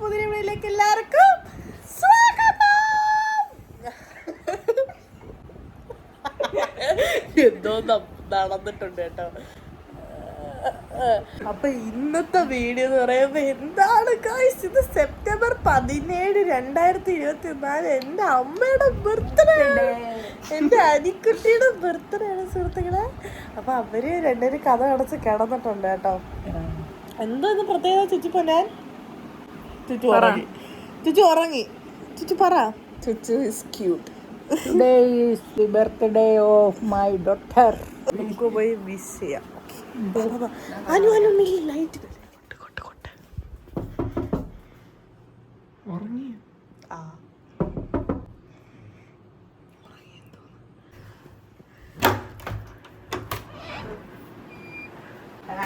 പുതിയ വീഡിയോയിലേക്ക് എല്ലാവർക്കും സ്വാഗതം. എന്തോ നടന്നിട്ടുണ്ട് കേട്ടോ. അപ്പൊ ഇന്നത്തെ വീഡിയോ എന്ന് പറയുമ്പോ എന്താണ് ഇത് സെപ്റ്റംബർ പതിനേഴ് രണ്ടായിരത്തി ഇരുപത്തി നാല് എന്റെ അമ്മയുടെ ബർത്ത്ഡേ എന്റെ അനിക്കുട്ടിയുടെ ബർത്ത്ഡേ ആണ് സുഹൃത്തുക്കളെ. അപ്പൊ അവർ രണ്ടുപേരും കഥ അടച്ച് കിടന്നിട്ടുണ്ട് കേട്ടോ. എന്തോ പ്രത്യേകത ചുറ്റിപ്പോ ഞാൻ? ചുച്ചു ഉറങ്ങി ചുച്ചു ഉറങ്ങി ചുച്ചു പറ cucu is cute. Today is the birthday of my daughter. നമുക്ക് പോയി വിഷ് ചെയ്യാം. Anu Anu light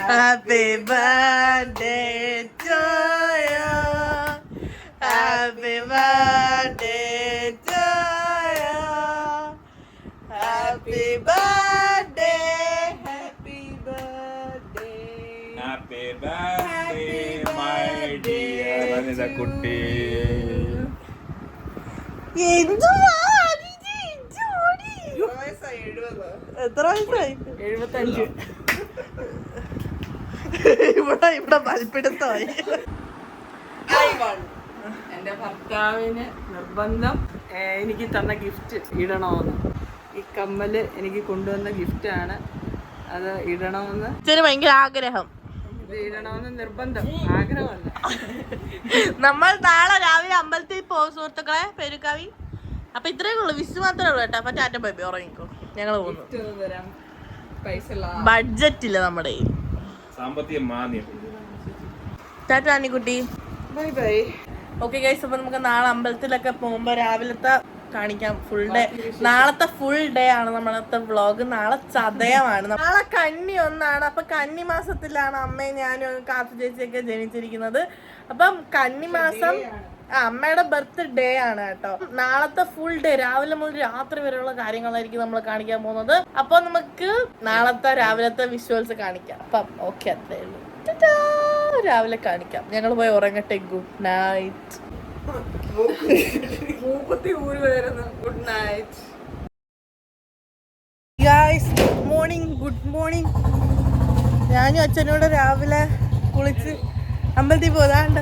Happy birthday എത്ര വയസ്സായി? എഴുപത്തഞ്ച്. ഇവിടെ ഇവിടെ മൽപ്പിടുത്തമായി എന്റെ ഭർത്താവിന് നിർബന്ധം എനിക്ക് തന്ന ഗിഫ്റ്റ് ഇടണമെന്ന്. ഈ കമ്മൽ എനിക്ക് കൊണ്ടുവന്ന ഗിഫ്റ്റ് ആണ്. അത് ഇടണമെന്ന്. ഭയങ്കര ആഗ്രഹം. ഇടണമെന്ന് നിർബന്ധം. ആഗ്രഹമല്ല. നമ്മൾ നാളെ രാവിലെ അമ്പലത്തിൽ പോകും സുഹൃത്തുക്കളെ പെരുക്കാവി. അപ്പൊ ഇത്രയേ ഉള്ളൂ. വിസ് മാത്രമേ ഉള്ളൂ കേട്ടോ. അപ്പൊ ടാറ്റ ബൈബി ഉറങ്ങിക്കോ. ഞങ്ങൾ പോകുന്നു ബഡ്ജറ്റ് ഇല്ല നമ്മുടെ tata bye bye. Okay guys അപ്പൊ നമുക്ക് നാളെ അമ്പലത്തിലൊക്കെ പോകുമ്പോ രാവിലത്തെ കാണിക്കാം. ഫുൾ ഡേ നാളത്തെ ഫുൾ ഡേ ആണ് നമ്മളത്തെ വ്ളോഗ് നാളെ ചതയമാണ്. നാളെ കന്നി ഒന്നാണ്. അപ്പൊ കന്നി മാസത്തിലാണ് അമ്മയും ഞാനും കാത്തു ചേച്ചിയൊക്കെ ജനിച്ചിരിക്കുന്നത്. അപ്പം കന്നി മാസം അമ്മയുടെ ബർത്ത്ഡേ ആണ് കേട്ടോ. നാളത്തെ ഫുൾ ഡേ രാവിലെ മുതൽ രാത്രി വരെയുള്ള കാര്യങ്ങളായിരിക്കും നമ്മൾ കാണിക്കാൻ പോകുന്നത്. അപ്പൊ നമുക്ക് നാളത്തെ രാവിലത്തെ വിഷ്വൽസ് കാണിക്കാം. അപ്പം ഓക്കെ അത്രേ ഉള്ളൂ. രാവിലെ കാണിക്കാം. ഞങ്ങൾ പോയി ഉറങ്ങട്ടെ. Good night good night guys good morning good morning ഞാനും അച്ഛനോട് രാവിലെ കുളിച്ച് അമ്പലത്തിൽ പോതാണ്ട്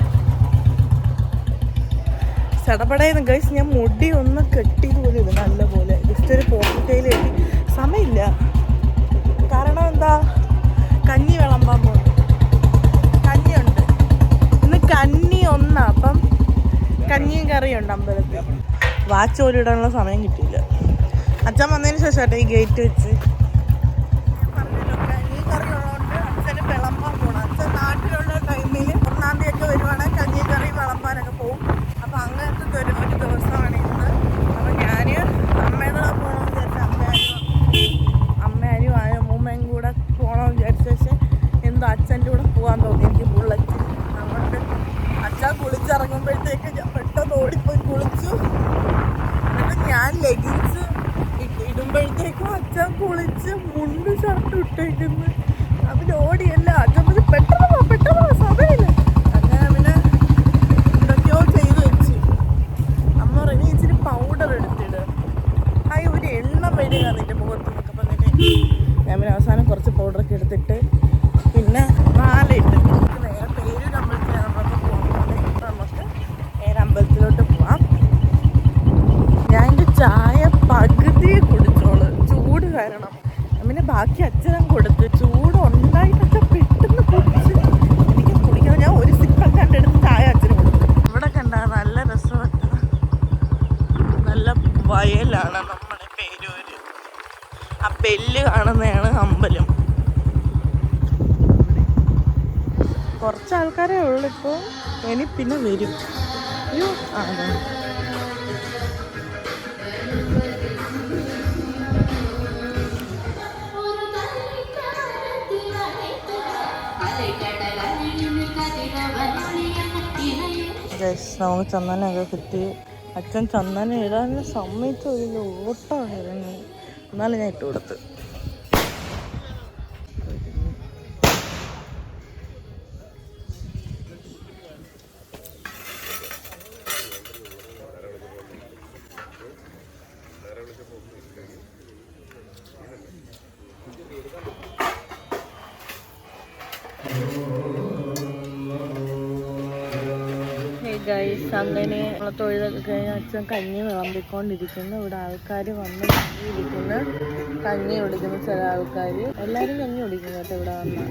ചടപടയെന്ന് ഗൈസ് ഞാൻ മുടി ഒന്ന് കെട്ടിയത് പോലെ ഇത് നല്ല പോലെ ജസ്റ്റ് ഒരു പോക്കറ്റയിൽ കെട്ടി. സമയമില്ല. കാരണം എന്താ? കഞ്ഞി വിളമ്പാൻ പോകും കഞ്ഞിയുണ്ട്. ഇന്ന് കഞ്ഞി ഒന്നാ അപ്പം കഞ്ഞിയും കറിയുണ്ട് അമ്പലത്തിൽ. വാച്ച് പോലും ഇടാനുള്ള സമയം കിട്ടിയില്ല. അച്ഛൻ വന്നതിന് ശേഷം ഈ ഗേറ്റ് വെച്ച് പറഞ്ഞല്ലോ, കഞ്ഞി കറി ഉള്ളതുകൊണ്ട് അച്ഛന് വിളമ്പാൻ പോകണം അച്ഛൻ നാട്ടിലുള്ള ടൈമിൽ ഒന്നാം തീയതി ഒക്കെ വരുവാണെങ്കിൽ കഞ്ഞി കറി വിളമ്പാനൊക്കെ പോകും അപ്പം അങ്ങനത്തെ ഒരു ഒരു ദിവസമാണ് ഇന്ന് അപ്പം ഞാൻ അമ്മയുടെ പോകണമെന്ന് വിചാരിച്ച അമ്മയാരും അമ്മയാരും ആയ അമ്മൂമ്മയും കൂടെ പോകണമെന്ന് വിചാരിച്ച പക്ഷേ എന്തോ അച്ഛന്റെ കൂടെ പോകാൻ തോന്നി എനിക്ക് ബുള്ളറ്റ് അതുകൊണ്ട് അച്ഛൻ കുളിച്ചിറങ്ങുമ്പോഴത്തേക്ക് ഞാൻ പെട്ടെന്ന് ഓടിപ്പോയി കുളിച്ചു. എന്നിട്ട് ഞാൻ ലെഗിൻസ് ഇടുമ്പോഴത്തേക്കും അച്ഛൻ കുളിച്ച് മുണ്ട് ഷർട്ട് ഇട്ടേക്കുന്നു അവൻ ഓടിയല്ല അച്ഛൻ പറഞ്ഞു പെട്ടെന്ന് പോ പെട്ടെന്ന് പോ സമയമില്ല അങ്ങനെ പിന്നെ എന്തൊക്കെയോ ചെയ്ത് വെച്ച് അമ്മ പറഞ്ഞു ഇച്ചിരി പൗഡർ എടുത്തിട് ആയി ഒരു എണ്ണ വരിക നിന്റെ മുഖത്ത് എന്നൊക്കെ പറഞ്ഞിട്ട് ഞാൻ പിന്നെ അവസാനം കുറച്ച് പൗഡറൊക്കെ എടുത്തിട്ട് പിന്നെ മാലയിട്ട് നമുക്ക് നേരെ പേരൂർ അമ്പലത്തിലാണ് നമ്മളപ്പോൾ പോകുന്നത് നമുക്ക് നേരെ അമ്പലത്തിലോട്ട് പോവാം ഞാൻ എന്റെ ചായ പകുതി കുടിച്ചോൾ ചൂട് കാരണം ഞാൻ പിന്നെ ബാക്കി അച്ഛനും കൊടുത്ത് ചൂട് ഉണ്ടായിട്ടൊക്കെ പെട്ടെന്ന് കുടിച്ച് എനിക്ക് കുടിക്കണം ഞാൻ ഒരു സിപ്പം കണ്ടെടുത്ത് ചായ അച്ഛന് കൊടുത്തു ഇവിടെ കണ്ട നല്ല രസമുണ്ട് നല്ല വയലാണ് നമ്മുടെ പേരൂര് ആ ബെല്ല് കാണുന്നതാണ് അമ്പലം കുറച്ച് ആൾക്കാരേ ഉള്ളൂ ഇപ്പോൾ ഇനി പിന്നെ വരും. അയ്യോ ആ അതെ. ഗൈസ് നമുക്ക് ചന്ദനമൊക്കെ കിട്ടി. അച്ഛൻ ചന്ദനം ഇടാൻ സമ്മതിച്ചില്ല ഓട്ടമാണ് ഇറങ്ങി എന്നാലും ഞാൻ ഇട്ട് കൊടുത്ത് അങ്ങനെ കഴിഞ്ഞാൽ അച്ഛൻ കഞ്ഞി വിളമ്പിക്കൊണ്ടിരിക്കുന്നു. ഇവിടെ ആൾക്കാർ വന്ന് കഞ്ഞി ഇരിക്കുന്നു. കഞ്ഞി കുടിക്കുന്നു ചില ആൾക്കാർ എല്ലാവരും കഞ്ഞി കുടിക്കുന്നു കേട്ടോ ഇവിടെ വന്ന്.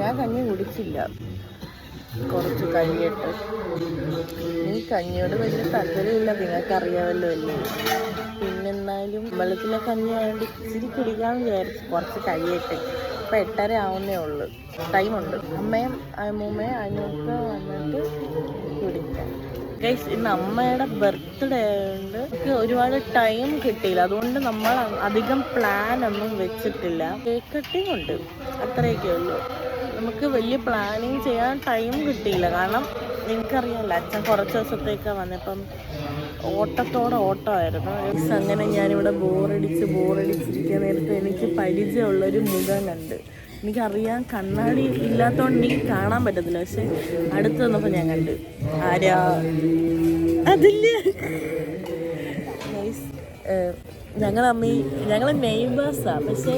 ഞാൻ കഞ്ഞി കുടിച്ചില്ല. കുറച്ച് കഞ്ഞിട്ട് ഈ കഞ്ഞിയോട് വലിയ താല്പര്യമില്ല. നിങ്ങൾക്ക് അറിയാമല്ലോ അല്ലേ? പിന്നെന്നാലും വെള്ളത്തിലെ കഞ്ഞി ആയതുകൊണ്ട് ഇച്ചിരി കുടിക്കാമെന്ന് വിചാരിച്ചു. കുറച്ച് കഴിയട്ടെ ഇപ്പം എട്ടര ആവുന്നേ ഉള്ളൂ. ടൈമുണ്ട്. അമ്മയും അമ്മൂമ്മയും അനിയൊക്കെ വന്നിട്ട് കുടിക്കാം. ഗൈസ് ഇന്ന് അമ്മയുടെ ബർത്ത്ഡേ ഉണ്ട് എനിക്ക് ഒരുപാട് ടൈം കിട്ടിയില്ല. അതുകൊണ്ട് നമ്മൾ അധികം പ്ലാൻ ഒന്നും വെച്ചിട്ടില്ല. കേക്ക് കട്ടിങ് ഉണ്ട്. അത്രയൊക്കെ ഉള്ളൂ. നമുക്ക് വലിയ പ്ലാനിങ് ചെയ്യാൻ ടൈം കിട്ടിയില്ല. കാരണം നിങ്ങൾക്കറിയാമല്ലോ അച്ഛൻ കുറച്ച് ദിവസത്തേക്കാണ് വന്നപ്പം ഓട്ടത്തോടെ ഓട്ടമായിരുന്നു അങ്ങനെ ഞാനിവിടെ ബോറടിച്ച് ബോറടിച്ചിരിക്കാൻ നേരത്തെ എനിക്ക് പരിചയമുള്ളൊരു മുഖം കണ്ട്. എനിക്കറിയാം കണ്ണാടി ഇല്ലാത്തതുകൊണ്ട് എനിക്ക് കാണാൻ പറ്റത്തില്ല. പക്ഷെ അടുത്ത് വന്നപ്പോൾ ഞാൻ കണ്ട്. ആരാ? അതില്ല. ഞങ്ങൾ അമ്മി ഞങ്ങൾ നെയ്ബേഴ്സാണ് പക്ഷേ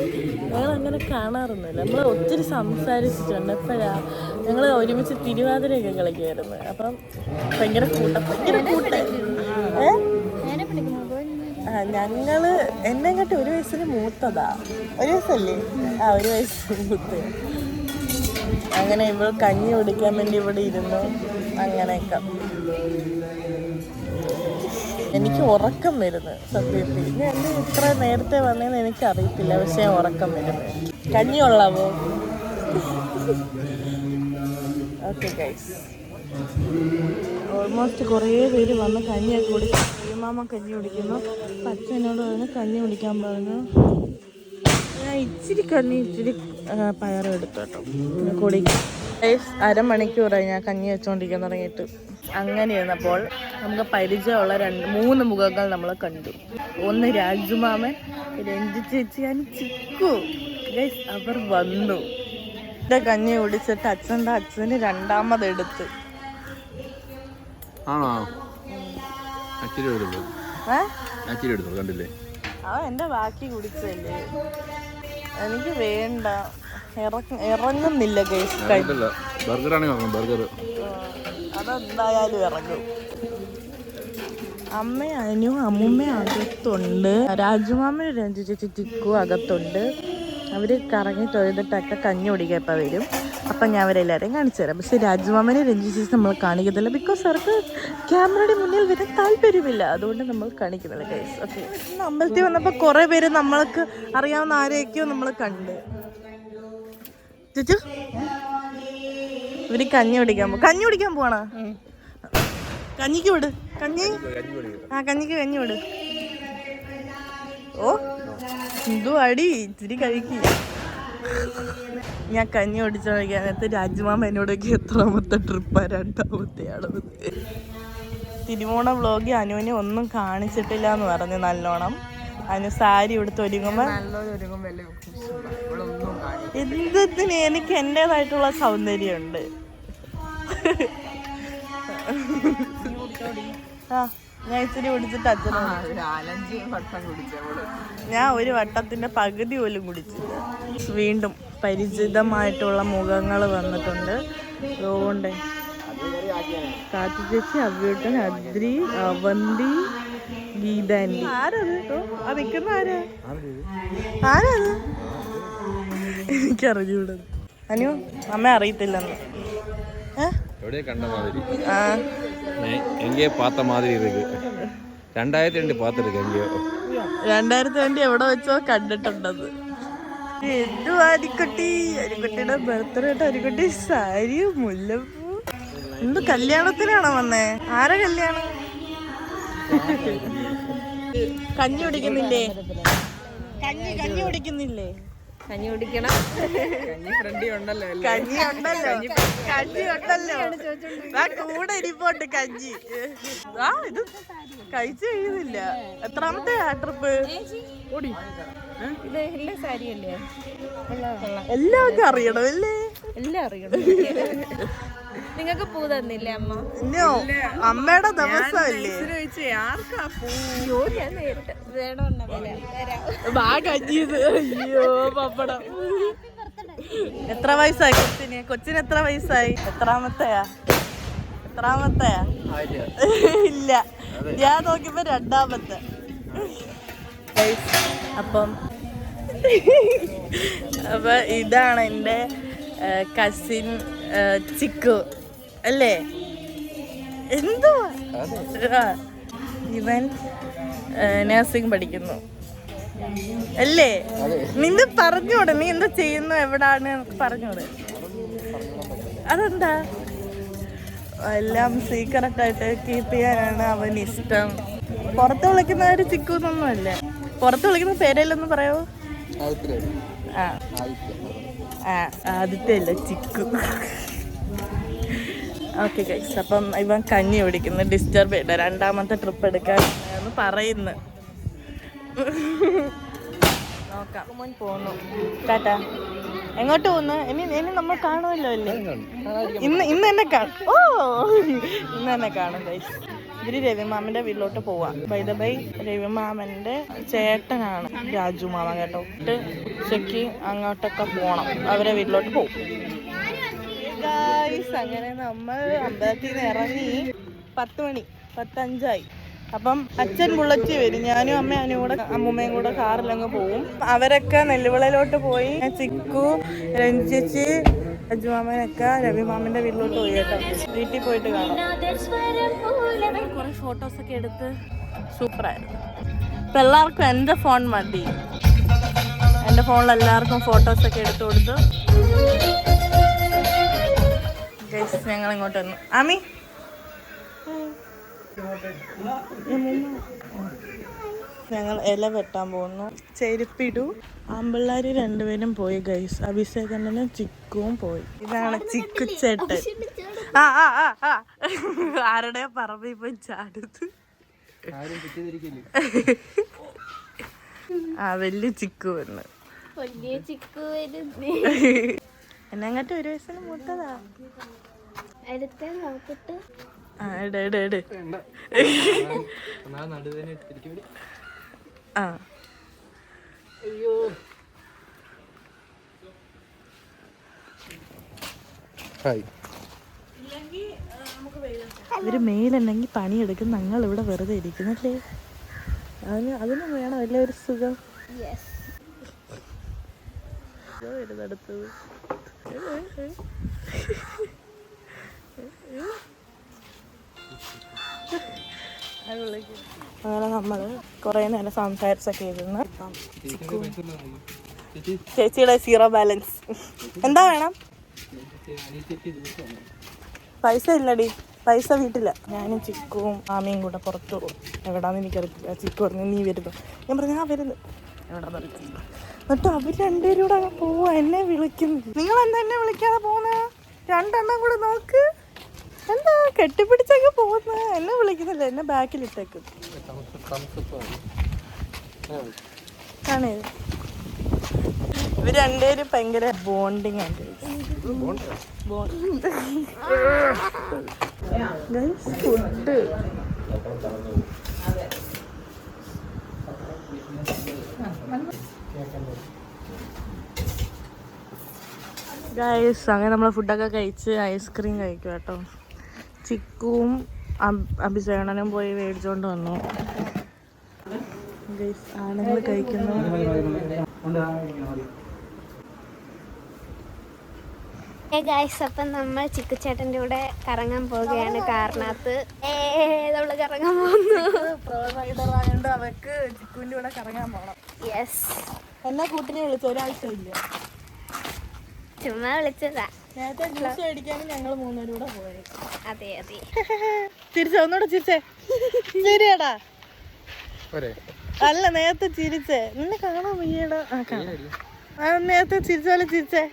ഞങ്ങൾ അങ്ങനെ കാണാറൊന്നുമില്ല. നമ്മൾ ഒത്തിരി സംസാരിച്ചിട്ടുണ്ട് എപ്പോഴാ ഞങ്ങൾ ഒരുമിച്ച് തിരുവാതിരയൊക്കെ കളിക്കുമായിരുന്നു അപ്പം ഭയങ്കര കൂട്ടം. ഭയങ്കര കൂട്ടം. ഏ? ആ ഞങ്ങൾ എന്നെ കണ്ടി ഒരു വയസ്സിന് മൂത്തതാ. ഒരു വയസ്സല്ലേ? ആ ഒരു വയസ്സ് മൂത്ത്. അങ്ങനെ ഇവൾ കഞ്ഞി കുടിക്കാൻ വേണ്ടി ഇവിടെ ഇരുന്നു. അങ്ങനെയൊക്കെ. എനിക്ക് ഉറക്കം വരുന്നു സത്യത്തിൽ. ഞാൻ ഇത്ര നേരത്തെ വന്നതെന്ന് എനിക്ക് അറിയത്തില്ല പക്ഷേ ഉറക്കം വരുന്നു. കഞ്ഞി കൊള്ളാവോ ഓക്കെ ഓൾമോസ്റ്റ് കുറേ പേര് വന്ന് കഞ്ഞിയൊക്കെ കുടിക്കും മാമ കഞ്ഞി കുടിക്കുന്നു. പച്ചനോട് അച്ഛനോട് പറഞ്ഞു കഞ്ഞി കുടിക്കാൻ പറഞ്ഞു ഞാൻ ഇച്ചിരി കഞ്ഞി ഇച്ചിരി പയറും എടുത്തു കേട്ടോ. കുടിക്കും അരമണിക്കൂറായി ഞാൻ കഞ്ഞി വെച്ചുകൊണ്ടിരിക്കാൻ തുടങ്ങിയിട്ട്. അങ്ങനെ ഇരുന്നപ്പോൾ നമുക്ക് പരിചയമുള്ള രണ്ട് മൂന്ന് മുഖങ്ങൾ നമ്മൾ കണ്ടു. ഒന്ന് രാജുമാമൻ രഞ്ജി ചേച്ചി ഞാൻ ചിക്കു. ഗൈസ് അവർ വന്നു. എന്റെ കഞ്ഞി കുടിച്ചിട്ട് അച്ഛന്റെ അച്ഛന് രണ്ടാമത് എടുത്ത്. ആണോ? കണ്ടില്ലേ? അവൻ എന്റെ ബാക്കി കുടിച്ചല്ലേ? എനിക്ക് വേണ്ട. ഇറങ്ങുന്നില്ല ബർഗർ അതെന്തായാലും ഇറങ്ങും. അമ്മ അനു അമ്മുമ്മ അകത്തുണ്ട്. രാജുമാമനും രഞ്ജു ചേച്ചി ചിക്കു അകത്തുണ്ട്. അവർ കറങ്ങി തൊഴുതിട്ടൊക്കെ കഞ്ഞി കുടിക്കാൻ ഇപ്പം വരും. അപ്പം ഞാൻ അവരെല്ലാവരെയും കാണിച്ചു തരാം. പക്ഷേ രാജുമാമനെ രഞ്ജു ചേച്ചി നമ്മൾ കാണിക്കത്തില്ല ബിക്കോസ് അവർക്ക് ക്യാമറയുടെ മുന്നിൽ വരാൻ താല്പര്യമില്ല. അതുകൊണ്ട് നമ്മൾ കാണിക്കുന്നില്ല ഗൈസ് ഓക്കെ അമ്പലത്തിൽ വന്നപ്പോൾ കുറേ പേര് നമ്മൾക്ക് അറിയാവുന്ന ആരെയൊക്കെയോ നമ്മൾ കണ്ട്. ചേച്ചു? ഇവർ കഞ്ഞി കുടിക്കാൻ പോകും കഞ്ഞി കുടിക്കാൻ പോണ കഞ്ഞിക്ക് വിട്. കഞ്ഞി? ആ കഞ്ഞിക്ക് കഞ്ഞി വിട്. ഓ എന്തു അടി. ഇച്ചിരി കഴിക്ക്. ഞാൻ കഞ്ഞി കുടിച്ചോണ്ടിരിക്കാനകത്ത് രാജ്മാമ എന്നോടൊക്കെ എത്രാമത്തെ രണ്ടാമത്തെ രണ്ടാമത്തെയാണ് തിരുവോണ വ്ളോഗ് അനുവിനെ ഒന്നും കാണിച്ചിട്ടില്ല എന്ന് പറഞ്ഞു നല്ലോണം. അനു സാരി എടുത്ത് ഒരുങ്ങുമ്പോ എന്തിന് എനിക്ക് എന്റെതായിട്ടുള്ള സൗന്ദര്യമുണ്ട്. ആ. ഇച്ചിരി കുടിച്ചിട്ട് അച്ഛനെ ഞാൻ ഒരു വട്ടത്തിന്റെ പകുതി പോലും കുടിച്ചില്ല. വീണ്ടും പരിചിതമായിട്ടുള്ള മുഖങ്ങൾ വന്നിട്ടുണ്ട്. അതുകൊണ്ട് കാത്തു ചേച്ചി അவ்യൂട്ടൻ അദ്രി അവന്തി ഗീതാൻഡി ആരത് ആ നിൽക്കുന്ന ആരാ? ആരത് എനിക്കറിഞ്ഞൂടെ. അനു അമ്മ അറിയത്തില്ലെന്ന്. ആ. എങ്കേ പാത്ത മാതിരി ഇരിക്ക്. രണ്ടായിരത്തി രണ്ട് പാത്തെടുക്ക എങ്കയോ രണ്ടായിരത്തി രണ്ട് എവിടെ വെച്ചോ കണ്ടിട്ടുണ്ടത്. എന്തു അരിക്കുട്ടി അരിക്കുട്ടിയുടെ ബർത്ത്ഡേ ആയിട്ട് അരിക്കുട്ടി സാരി മുല്ലപ്പൂ. എന്ത് കല്യാണത്തിനാണോ വന്നേ? ആരെ കല്യാണം? കഞ്ഞി കുടിക്കുന്നില്ലേ? കഞ്ഞി കഞ്ഞി കുടിക്കുന്നില്ലേ? കഞ്ഞി കുടിക്കണം. കഞ്ഞി ഫ്രണ്ടി ഉണ്ടല്ലോ കഞ്ഞി ഉണ്ടല്ലോ. കഞ്ഞി ഉണ്ടല്ലോ. ആ കൂടെ ഇരിപ്പോണ്ട് കഞ്ഞി. ആ ഇത് കഴിച്ചു കഴിയുന്നില്ല. എത്രാമത്തെ ട്രിപ്പ് ഓടി. ഇത് എല്ലാ സാരിയല്ലേ? എല്ലാവർക്കും അറിയണം അല്ലേ എല്ലാം അറിയണം. നിങ്ങൾക്ക് പൂ തന്നില്ലേ അമ്മ? അമ്മയുടെ ദിവസമല്ലേ? പൂ? അയ്യോ ഞാൻ നേരിട്ട് അയ്യോ പപ്പടം. എത്ര വയസ്സായി കൊച്ചിന്? കൊച്ചിന് എത്ര വയസ്സായി? എത്രാമത്തെയാ? എത്രാമത്തെയാ? ഇല്ല. ഞാൻ നോക്കിയപ്പോ രണ്ടാമത്തെ. അപ്പം അപ്പൊ ഇതാണ് എന്റെ കസിൻ ചിക്കു. അല്ലേ? എന്തുവാ? ഇവൻ നഴ്സിംഗ് പഠിക്കുന്നു. അല്ലേ? നിന്ന് പറഞ്ഞൂടെ നീ എന്താ ചെയ്യുന്നു എവിടാണ് പറഞ്ഞൂടെ? അതെന്താ? എല്ലാം സീക്രട്ട് ആയിട്ട് കീപ്പ് ചെയ്യാനാണ് അവൻ ഇഷ്ടം. പുറത്ത് വിളിക്കുന്ന ഒരു ചിക്കൂന്നൊന്നുമല്ല? പുറത്ത് വിളിക്കുന്ന പേരല്ലൊന്ന് പറയോ? ആ. ആ ആദ്യത്തെ അല്ല ചിക്കു. ഓക്കെ ഗൈസ് അപ്പം ഇവൻ കഞ്ഞി പിടിക്കുന്നു ഡിസ്റ്റർബ് ചെയ്യണ്ട. രണ്ടാമത്തെ ട്രിപ്പ് എടുക്കാൻ പറയുന്നു. നോക്കാം. മോൻ പോന്നു ടാറ്റാ എങ്ങോട്ട് പോന്നു ഇനി ഇനി നമ്മൾ കാണുമല്ലോ അല്ലേ? ഇന്ന് ഇന്ന് തന്നെ കാണും. ഓ! ഇന്ന് തന്നെ കാണും ഗൈസ് ഇവർ രവിമാമന്റെ വീട്ടിലോട്ട് പോവാ. ബൈ ദ ബൈ രവിമാമന്റെ ചേട്ടനാണ് രാജു മാമ കേട്ടോ. ഉച്ചയ്ക്ക് ഉച്ചയ്ക്ക് അങ്ങോട്ടൊക്കെ പോണം. അവരെ വീട്ടിലോട്ട് പോകും ഗായ്സ് അങ്ങനെ നമ്മൾ അമ്പലത്തിൽ നിന്ന് ഇറങ്ങി പത്ത് മണി പത്തഞ്ചായി. അപ്പം അച്ഛൻ ബുള്ളറ്റ് വരും. ഞാനും അമ്മയും കൂടെ അമ്മൂമ്മയും കൂടെ കാറിലങ്ങ് പോവും. അവരൊക്കെ നെല്ലുവിളയിലോട്ട് പോയി. ചിക്കു രഞ്ജിച്ച് അജുമാമനൊക്കെ രവിമാമന്റെ വീട്ടിലോട്ട് പോയി കേട്ടോ. വീട്ടിൽ പോയിട്ട് കാണാം. കുറേ ഫോട്ടോസ് ഒക്കെ എടുത്ത് സൂപ്പറായിരുന്നു ഇപ്പം എല്ലാവർക്കും എന്റെ ഫോൺ മതി. എന്റെ ഫോണിൽ എല്ലാവർക്കും ഫോട്ടോസ് ഒക്കെ എടുത്തു കൊടുത്തു. ഞങ്ങൾ ഇങ്ങോട്ട് വന്നു. ആമി? ഞങ്ങൾ ഇല വെട്ടാൻ പോകുന്നു. ചെരുപ്പിടു. ആമ്പിള്ളാര് രണ്ടുപേരും പോയി ഗൈസ് അഭിഷേകണ്ണനും ചിക്കുവും പോയി. ഇതാണ് ചിക്കു ചേട്ടൻ. ആ ആ ആ ആരുടെ പറമ്പിൽ പോയി ചാടുത് ആ വലിയ ചിക്കു വന്ന്. വലിയ ചിക്കു വരുന്നേ. എന്നെങ്ങാട്ട് ഒരു വയസ്സിന് മൂത്തതാ. അടുത്ത നോക്കിട്ട്. ആ ഹായ് ഇവർ മെയിലുണ്ടെങ്കിൽ പണിയെടുക്കും. ഞങ്ങൾ ഇവിടെ വെറുതെ ഇരിക്കുന്നല്ലേ? അതിന് അതിനും വേണം. അല്ലേ ഒരു സുഖം? യെസ് ഇതോ ഇരുന്നടുത്തത് അങ്ങനെ നമ്മൾ കൊറേ നേരം സംസാരിച്ചൊക്കെ ഇരുന്ന് ചേച്ചിയുടെ സീറോ ബാലൻസ്. എന്താ വേണം? പൈസ ഇല്ലടി. പൈസ വീട്ടില്ല. ഞാനും ചിക്കുവും ആമയും കൂടെ പുറത്തു പോകും എവിടാന്ന് എനിക്കറിയില്ല. ചിക്കു പറഞ്ഞു നീ വരുന്നു. ഞാൻ പറഞ്ഞു ആ വരുന്നു. എവിടാന്ന് അറിയില്ല എന്നിട്ട് അവർ രണ്ടുപേരും കൂടെ പോവാ. എന്നെ വിളിക്കുന്നു. നിങ്ങൾ എന്താ എന്നെ വിളിക്കാതെ പോകുന്നത് രണ്ടെണ്ണം കൂടെ നോക്ക്. എന്താ കെട്ടിപ്പിടിച്ചൊക്കെ പോകുന്ന എന്നെ വിളിക്കുന്നില്ല. എന്നെ ബാക്കിലിട്ടേക്കും. ആണേ ഇവർ രണ്ടുപേരും ഭയങ്കര ബോണ്ടിങ് ആണ് ഫുഡ് ഗൈസ് അങ്ങനെ നമ്മൾ ഫുഡൊക്കെ കഴിച്ച് ഐസ്ക്രീം കഴിക്കും കേട്ടോ. ചിക്കുവും അഭിഷേകണനും പോയി മേടിച്ചുകൊണ്ട് വന്നു. ഗൈസ് ആണുങ്ങൾ കഴിക്കുന്നു. ഗായ്സ് അപ്പം നമ്മൾ ചിക്കുച്ചേട്ടന്റെ കൂടെ കറങ്ങാൻ പോവുകയാണ് കാറിനകത്ത്. ഏ നമ്മൾ കറങ്ങാൻ പോകുന്നു അവർക്ക് ചിക്കുവിന്റെ കൂടെ കറങ്ങാൻ പോകണം യെസ് എന്നെ കൂട്ടിനെ വിളിച്ചു ഒരാഴ്ച ഇല്ല. ചുമ്മാ വിളിച്ചതാ. നേരത്തെ ജ്യൂസ് മേടിക്കാനും ഞങ്ങൾ മൂന്നുപേരും കൂടെ പോയത് അതെ അതെ. ചിരിച്ചേ ഒന്നുകൂടെ ചിരിച്ചേ. ശരിയാടാ പോരെ. അല്ല നേരത്തെ ചിരിച്ചേ. നിന്നെ കാണാൻ വയ്യടാ. ആ കാണാം. ആ നേരത്തെ ചിരിച്ച. പോലെ ചിരിച്ചേ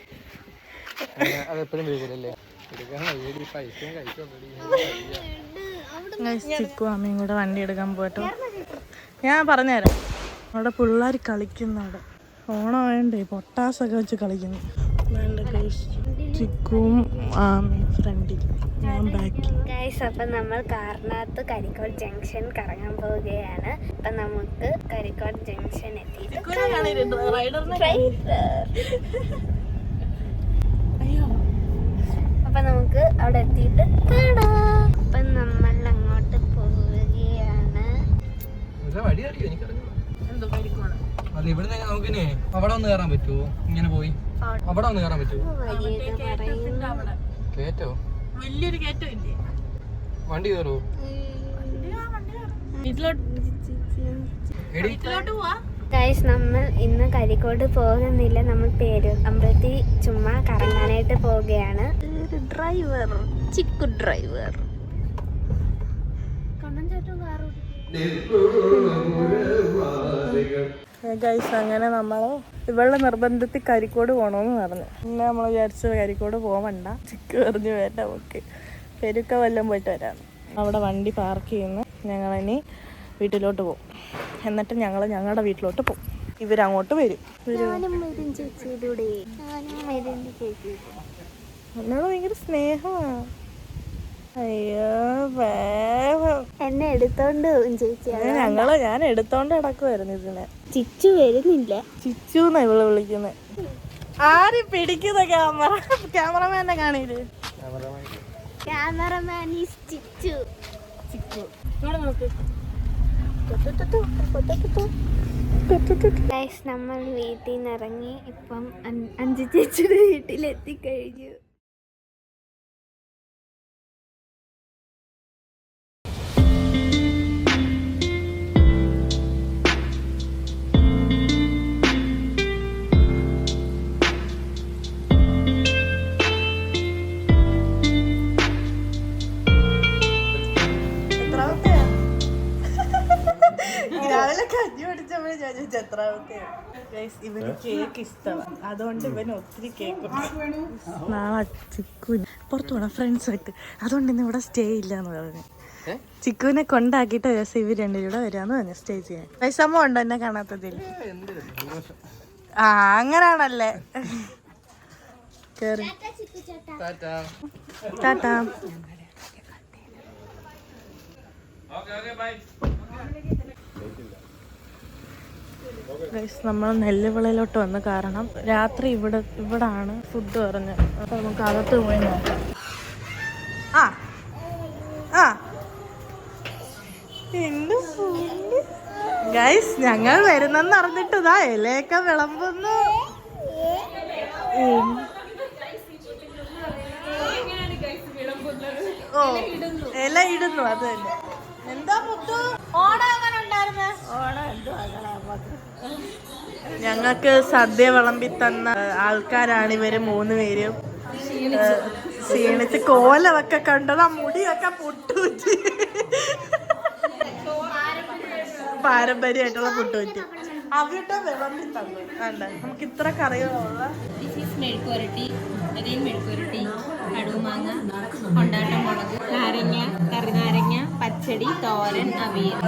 ചിക്കു അമ്മയും കൂടെ വണ്ടി എടുക്കാൻ പോയിട്ടോ. ഞാൻ പറഞ്ഞുതരാം. അവിടെ പിള്ളേർ കളിക്കുന്നവിടെ ഓണമായോണ്ടേ പൊട്ടാസൊക്കെ വെച്ച് കളിക്കുന്നു. ചിക്കും ആമി ഫ്രണ്ടിൽ ഞാൻ ബാക്കിൽ ഗൈസ് അപ്പം നമ്മൾ കാറിനകത്ത് കരിക്കോട് ജംഗ്ഷൻ കറങ്ങാൻ പോവുകയാണ്. അപ്പം നമുക്ക് കരിക്കോട് ജംഗ്ഷൻ എത്തിയിട്ട് അപ്പൊ നമുക്ക് അവിടെ എത്തിയിട്ട് കാണാം. അപ്പൊ നമ്മൾ അവിടെ ഒന്ന് കയറാൻ പറ്റുമോ ഇങ്ങനെ പോയി. അവിടെ. ഒന്ന് കയറാൻ പറ്റുമോ കേറ്റോ വലിയൊരു കേറ്റോ ഇല്ലേ? വണ്ടി കയറുമോ ഗൈസ് നമ്മൾ ഇന്ന് കരിക്കോട് പോകുന്നില്ല. നമ്മൾ പേര് അമ്പലത്തിൽ ചുമ്മാ കറങ്ങാനായിട്ട് പോവുകയാണ്. ഡ്രൈവർ ചിക്കു ഡ്രൈവർ കണ്ണൻ ചേട്ടൻ കാറ് ഗൈസ് അങ്ങനെ നമ്മൾ ഇവളുടെ നിർബന്ധത്തിൽ കരിക്കോട് പോകണമെന്ന് പറഞ്ഞു. പിന്നെ നമ്മൾ വിചാരിച്ചു കരിക്കോട് പോവണ്ട ചിക്ക് എറിഞ്ഞു വേണ്ട ഓക്കെ പെരുക്ക വല്ലം പോയിട്ട് വരാം അവിടെ വണ്ടി പാർക്ക് ചെയ്യുന്നു. ഞങ്ങളിനി വീട്ടിലോട്ട് പോകും എന്നിട്ട് ഞങ്ങൾ ഞങ്ങളുടെ വീട്ടിലോട്ട് പോകും ഇവരങ്ങോട്ട് വരും. എന്നോട് ഭയങ്കര സ്നേഹമാണ് അയ്യോ എന്നെ എടുത്തോണ്ട് ചേച്ചി. ഞങ്ങൾ ഞാൻ എടുത്തോണ്ട് കിടക്കുമായിരുന്നു ഇതിനെ. ചിച്ചു വരുന്നില്ല. ചിച്ചു എന്നാ ഇവൾ വിളിക്കുന്നത് ആര് പിടിക്കുന്ന ക്യാമറ? ക്യാമറമാനെ ക്യാമറമാൻ ഈസ് ചിച്ചു. ചിക്കു. ഇവിടെ നോക്ക് ഗൈസ് നമ്മൾ വീട്ടിൽ നിന്ന് ഇറങ്ങി ഇപ്പം അഞ്ചു ചേച്ചിയുടെ വീട്ടിലെത്തി കഴിഞ്ഞു ഇഷ്ടമാണ് അതുകൊണ്ട് ഇവന് ഒത്തിരി കേക്ക്. നാളെ ചിക്കു പുറത്തു പോകണം അതുകൊണ്ട് ഇന്ന് ഇവിടെ സ്റ്റേ ഇല്ല എന്ന് പറഞ്ഞു ചിക്കുവിനെ കൊണ്ടാക്കിയിട്ട് ഒരു ദിവസം ഇവർ രണ്ടുപേരും കൂടെ വരാന്ന് പറഞ്ഞു സ്റ്റേ ചെയ്യാൻ. പൈസമ്മ ഉണ്ടോ എന്നെ കാണാത്തതിൽ? ആ അങ്ങനാണല്ലേ. കേറി. ടാറ്റാ. ഗൈസ് നമ്മൾ നെല്ലുവിളയിലോട്ട് വന്ന കാരണം രാത്രി ഇവിടെ ഇവിടാണ് ഫുഡ് പറഞ്ഞത് അപ്പൊ നമുക്ക് അകത്ത് പോയി നോക്കാം. ആ ആ. ഗൈസ് ഞങ്ങൾ വരുന്നെന്ന് അറിഞ്ഞിട്ടതാ ഇലയൊക്കെ വിളമ്പുന്നു. ഓ ഇല ഇടുന്നു അത് തന്നെ. എന്താ മുത്തു? ഓണം ഞങ്ങൾക്ക് സദ്യ വിളമ്പി തന്ന ആൾക്കാരാണ് ഇവർ മൂന്ന് പേരും. ക്ഷീണിച്ച് കോലമൊക്കെ കണ്ടത് ആ മുടിയൊക്കെ പൊട്ടുപറ്റി. പാരമ്പര്യമായിട്ടുള്ള പുട്ടുപറ്റി. അവിടെ വിളമ്പി തന്നു. അല്ല നമുക്ക് ഇത്ര കറികളുള്ള Is മെഴുക്കുരട്ടി കടുമാങ്ങ കൊണ്ടാട്ട മുളക് നാരങ്ങ കറിനാരങ്ങ പച്ചടി തോരൻ അവിയൽ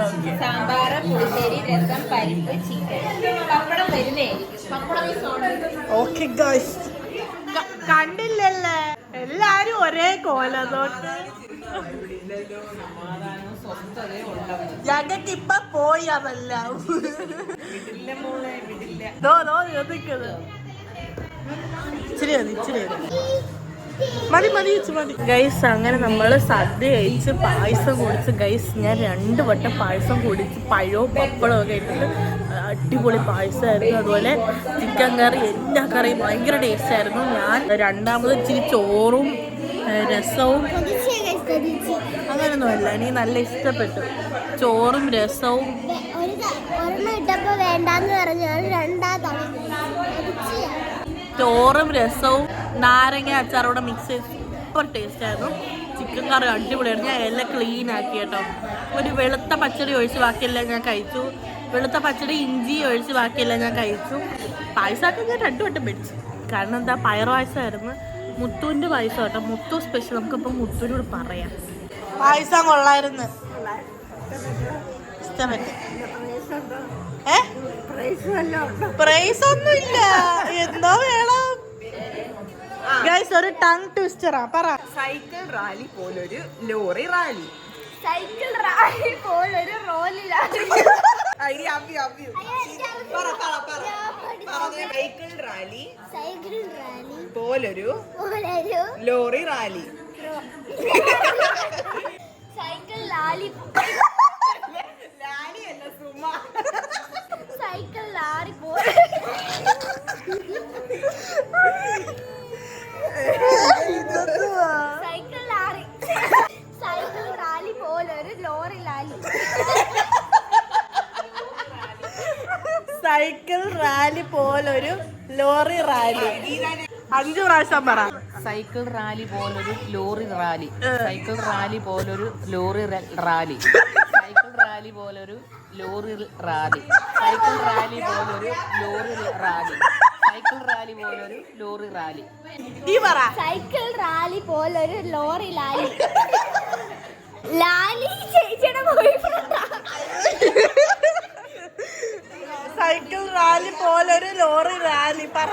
സാമ്പാർ പുളിശ്ശേരി രസം പരിപ്പ് ചിക്കൻ. പപ്പടം വരുന്നതായിരിക്കും പപ്പടം. Okay guys കണ്ടില്ലല്ലേ? എല്ലാരും ഒരേ കോലതോട്ട് ഞങ്ങൾക്ക് ഇപ്പൊ പോയി അതെല്ലാം. ദോ, ദോ, ദോ നിക്കുന്നത്. ഗൈസ് അങ്ങനെ നമ്മൾ സദ്യ കഴിച്ച് പായസം കുടിച്ച് ഗൈസ് ഞാൻ രണ്ട് വട്ടം പായസം കുടിച്ച് പഴവും പപ്പടവും ഒക്കെ ഇട്ടിട്ട് അടിപൊളി പായസമായിരുന്നു. അതുപോലെ ചിക്കൻ കറി എല്ലാ കറിയും ഭയങ്കര ടേസ്റ്റ് ആയിരുന്നു. ഞാൻ രണ്ടാമത് ഇച്ചിരി ചോറും രസവും അങ്ങനൊന്നുമല്ല എനിക്ക് നല്ല ഇഷ്ടപ്പെട്ടു. ചോറും രസവും. ഇട്ടപ്പോ വേണ്ടാന്ന് പറഞ്ഞു. രണ്ടാ ചോറും രസവും നാരങ്ങ അച്ചാറോടെ മിക്സ് ചെയ്ത് സൂപ്പർ ടേസ്റ്റ് ആയിരുന്നു. ചിക്കൻ കറി അടിപൊളിയായിരുന്നു. ഞാൻ എല്ലാം ക്ലീൻ ആക്കി കേട്ടോ. ഒരു വെളുത്ത പച്ചടി ഒഴിച്ച് ബാക്കിയെല്ലാം ഞാൻ കഴിച്ചു. വെളുത്ത പച്ചടി ഇഞ്ചി ഒഴിച്ച് ബാക്കിയെല്ലാം ഞാൻ കഴിച്ചു. പായസമൊക്കെ ഞാൻ രണ്ടു വട്ടം മേടിച്ചു. കാരണം എന്താ പയർ പായസമായിരുന്നു. മുത്തുവിന്റെ പായസം കേട്ടോ. മുത്തു സ്പെഷ്യൽ നമുക്കിപ്പോൾ മുത്തുവിനോട് പറയാം. പായസം കൊള്ളായിരുന്നു. ഇഷ്ടപ്പെട്ടു. ഏ? പ്രൈസ് ഒന്നും ഇല്ല എന്തോ വേണം. ഗൈസ് ഒരു ടങ് ട്വിസ്റ്ററാ പറ. സൈക്കിൾ റാലി പോലൊരു ലോറി റാലി സൈക്കിൾ റാലി പോലൊരു റോലി സൈക്കിൾ റാലി സൈക്കിൾ റാലി പോലൊരു പോലൊരു ലോറി റാലി സൈക്കിൾ ലാലി സൈക്കിൾ ലാറി പോലെ സൈക്കിൾ ലാറി. സൈക്കിൾ റാലി പോലെ ഒരു ലോറി ലാലി. സൈക്കിൾ റാലി പോലൊരു ലോറി റാലി. അഞ്ചു പ്രാവശ്യം പറ. സൈക്കിൾ റാലി പോലൊരു ലോറി റാലി. സൈക്കിൾ റാലി പോലൊരു ലോറി റാലി. സൈക്കിൾ റാലി പോലൊരു ലോറി റാലി. സൈക്കിൾ റാലി പോലൊരു ലോറി റാലി. സൈക്കിൾ റാലി പോലൊരു ലോറി റാലി. ഈ പറ. സൈക്കിൾ റാലി പോലൊരു ലോറി ലാലി ലാലി ചേച്ചിയുടെ സൈക്കിൾ റാലി പോലൊരു ലോറി റാലി. പറ.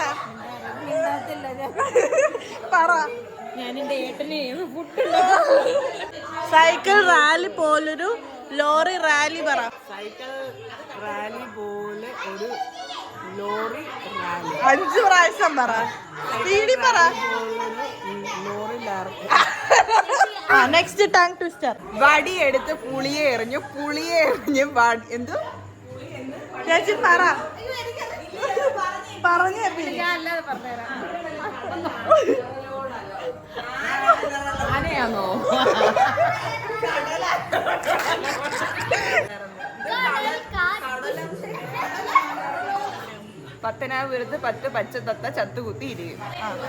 പറ. ഞാൻ എന്റെ ഏട്ടനെ സൈക്കിൾ റാലി പോലൊരു ലോറി റാലി പറ. സൈക്കിൾ റാലി പോലെ ഒരു ലോറി റാലി. അഞ്ചു പ്രാവശ്യം പറ. സ്പീഡി പറ. ലോറി നെക്സ്റ്റ് ടങ് ട്വിസ്റ്റർ വടിയെടുത്ത് പുളിയെ എറിഞ്ഞു പുളിയെ എറിഞ്ഞ് എന്തു എന്ത്? ചേച്ചി പറ. പറഞ്ഞു അല്ലാതെ കടൽ കാറ്റ് പത്തനാപുരത്ത് പത്ത് പച്ചത്തത്ത ചത്തുകുത്തി ഇരിക്കും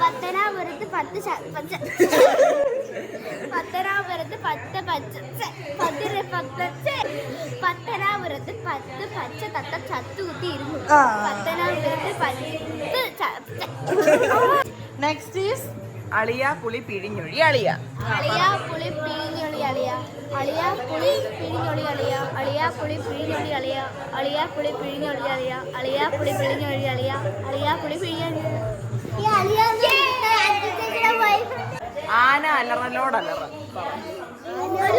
പത്തനാപുരത്ത് പത്ത് പച്ച പത്തനാപുരത്ത് പത്ത് പച്ച ഛെ, പത്ത്. പത്തനാപുരത്ത് പത്ത് പച്ച തത്ത ചത്തുകുത്തി ഇരുന്നു. പത്തനാപുരത്ത് പത്ത് നെക്സ്റ്റ് ഈസ് അളിയ പുളി പിഴിഞ്ഞൊഴി അളിയ. അളിയ പുളി പിഴിഞ്ഞൊളി അളിയ. അളിയ പുളി പിഴിഞ്ഞൊളി അളിയ. അളിയ പുളി പിഴിഞ്ഞൊളി അളിയ. അളിയ പുളി പിഴിഞ്ഞൊളി അളിയ. അളിയ പുളി പിഴിഞ്ഞൊഴി അളിയ. അളിയ പുളി പിഴിഞ്ഞൊഴി. ആന അലറലോടലറ.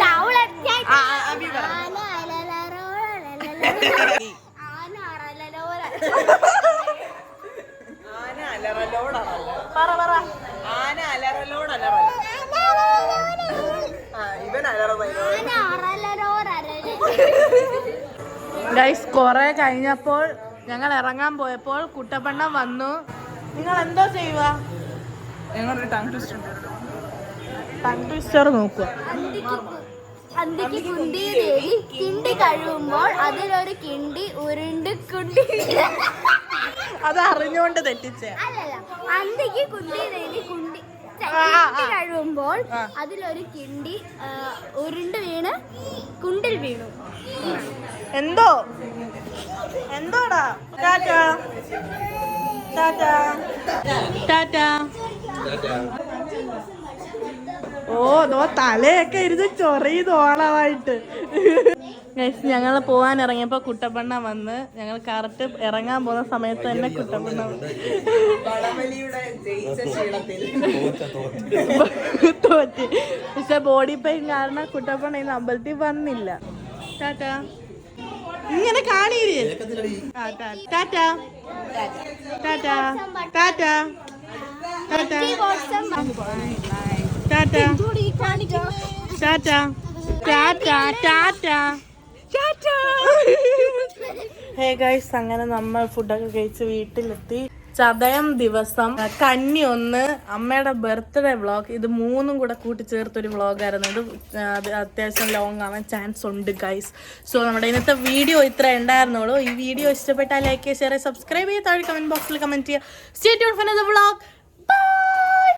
ആന അലറലോടലറ. പറ പറ. ആന അലറലോടലറ ആ ഇവൻ ഗൈസ് കുറെ കഴിഞ്ഞപ്പോൾ ഞങ്ങൾ ഇറങ്ങാൻ പോയപ്പോൾ കുട്ടപ്പണ്ണം വന്നു. നിങ്ങൾ എന്തോ ചെയ്യുക ഞങ്ങളൊരു ടങ് ട്വിസ്റ്റർ ടങ് ട്വിസ്റ്റർ നോക്കുക അന്തിക്ക് കുണ്ടി കിണ്ടി കഴിയുമ്പോൾ അതിലൊരു കിണ്ടി ഉരുണ്ട് കുണ്ടി. അത് അറിഞ്ഞുകൊണ്ട് തെറ്റിച്ച്. അല്ലല്ല അന്തിക്ക് കുണ്ടി. ദേവി കുണ്ടി കഴുകുമ്പോൾ. അതിലൊരു കിണ്ടി ഉരുണ്ട് വീണ് കുണ്ടിൽ വീണു. എന്തോ? എന്തോടാ? Tata. Tata. Tata. Oh no തലയൊക്കെ ഇരുന്ന് ചൊറിയത് ഓളമായിട്ട് ഞങ്ങൾ പോകാൻ ഇറങ്ങിയപ്പോ കുട്ടപ്പണ്ണ വന്ന്. ഞങ്ങൾ കറക്റ്റ് ഇറങ്ങാൻ പോകുന്ന സമയത്ത് തന്നെ കുട്ടപ്പണ്ണ തോറ്റ്. പക്ഷെ ബോഡി പെയിൻ കാരണം കുട്ടപ്പണ്ണ ഇന്ന് അമ്പലത്തിൽ വന്നില്ല. ടാറ്റാ. ഇങ്ങനെ കാണിയില്ലേ? Tata. Tata. Tata. Tata. Tata. Tata. Tata. Tata tata. Tata. Hey guys അങ്ങനെ നമ്മൾ ഫുഡൊക്കെ കഴിച്ച് വീട്ടിലെത്തി. ചതയം ദിവസം. കന്നി ഒന്ന് അമ്മയുടെ ബർത്ത്ഡേ വ്ളോഗ് ഇത് മൂന്നും കൂടെ കൂട്ടിച്ചേർത്തൊരു വ്ളോഗായിരുന്നു ഇത് അത് അത്യാവശ്യം ലോങ് ആവാൻ ചാൻസ് ഉണ്ട് ഗൈസ്. സോ നമ്മുടെ ഇന്നത്തെ വീഡിയോ ഇത്ര ഉണ്ടായിരുന്നുള്ളൂ. ഈ വീഡിയോ ഇഷ്ടപ്പെട്ടാൽ ലൈക്ക് ചെയ്യുക ഷെയർ സബ്സ്ക്രൈബ് ചെയ്യുക. താഴെ കമന്റ് ബോക്സിൽ കമന്റ് ചെയ്യുക. Stay tune four vlog